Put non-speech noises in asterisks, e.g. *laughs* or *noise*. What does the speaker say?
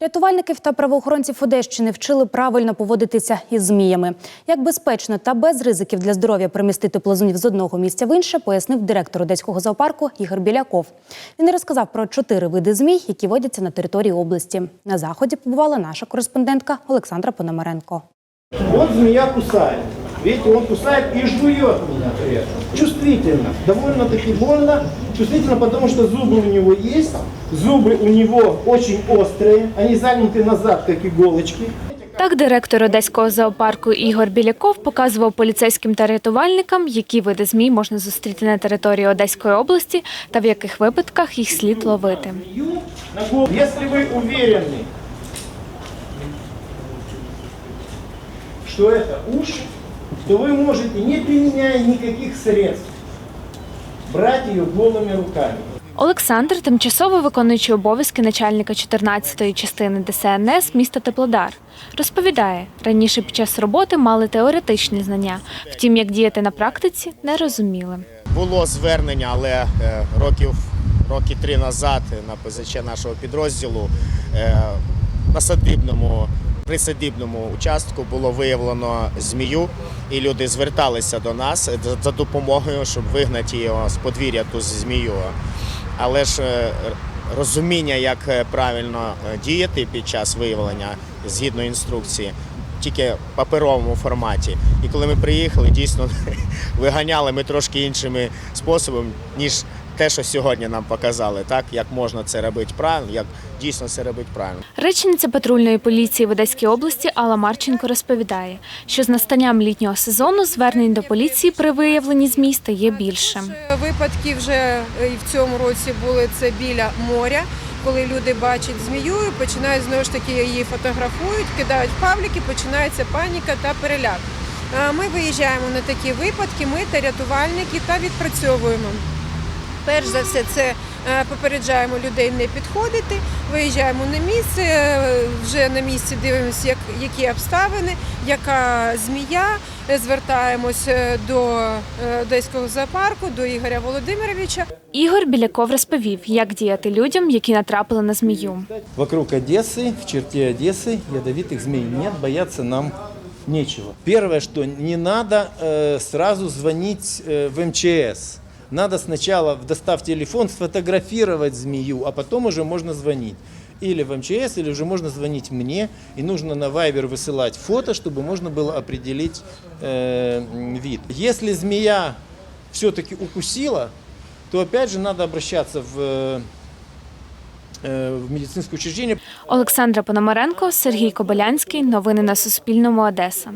Рятувальників та правоохоронців Одещини вчили правильно поводитися із зміями. Як безпечно та без ризиків для здоров'я перемістити плазунів з одного місця в інше, пояснив директор одеського зоопарку Ігор Біляков. Він розказав про чотири види змій, які водяться на території області. На заході побувала наша кореспондентка Олександра Пономаренко. Вот змея кусает. Видите, он кусает и жует меня при этом. Чувствительно, довольно-таки больно. Чувствительно, потому что зубы у него есть. Зубы у него очень острые. Они загнуты назад, как иголочки. Так, директор одеського зоопарку Ігор Біляков показував поліцейським та рятувальникам, які види змій можна зустріти на території Одеської області та в яких випадках їх слід ловити. Змею на голову. Если вы уверены, что это уши, то вы можете, не применяя никаких средств, брать ее голыми руками. Олександр, тимчасово виконуючий обов'язки начальника 14-ї частини ДСНС міста Теплодар, розповідає, раніше під час роботи мали теоретичні знання, втім, як діяти на практиці, не розуміли. Було звернення, але е, років роки три назад на ПЗЧ нашого підрозділу е, на садибному. при садибному участку було виявлено змію, і люди зверталися до нас за- за допомогою, щоб вигнати його з подвір'я ту змію. Але ж е, розуміння, як е, правильно е, діяти під час виявлення згідно інструкції, тільки в паперовому форматі. І коли ми приїхали, дійсно *laughs* виганяли ми трошки іншими способами, ніж те, що сьогодні нам показали, так як можна це робити правильно, як дійсно це робити правильно. Речниця патрульної поліції в Одеській області Алла Марченко розповідає, що з настанням літнього сезону звернень до поліції при виявленні змій стає більше. Випадки вже і в цьому році були це біля моря, коли люди бачать змію і починають знову ж таки її фотографують, кидають в пабліки, починається паніка та переляк. Ми виїжджаємо на такі випадки, ми та рятувальники та відпрацьовуємо. Перш за все, це е, попереджаємо людей не підходити, виїжджаємо на місце, е, вже на місці дивимося, як, які обставини, яка змія. Е, Звертаємось е, до е, Одеського зоопарку, до Ігоря Володимировича. Ігор Біляков розповів, як діяти людям, які натрапили на змію. Вокруг Одессы, в черте Одессы ядовитых змей нет, бояться нам нечего. Первое, что не надо э, сразу звонить э, в МЧС. Надо сначала, достав телефон, сфотографировать змею, а потом уже можно звонить. Или в МЧС, или уже можно звонить мне. И нужно на Viber высылать фото, чтобы можно было определить э, м, вид. Если змея все-таки укусила, то опять же надо обращаться в, э, в медицинское учреждение, Олександра Пономаренко, Сергій Кобилянський. Новини на Суспільному. Одеса.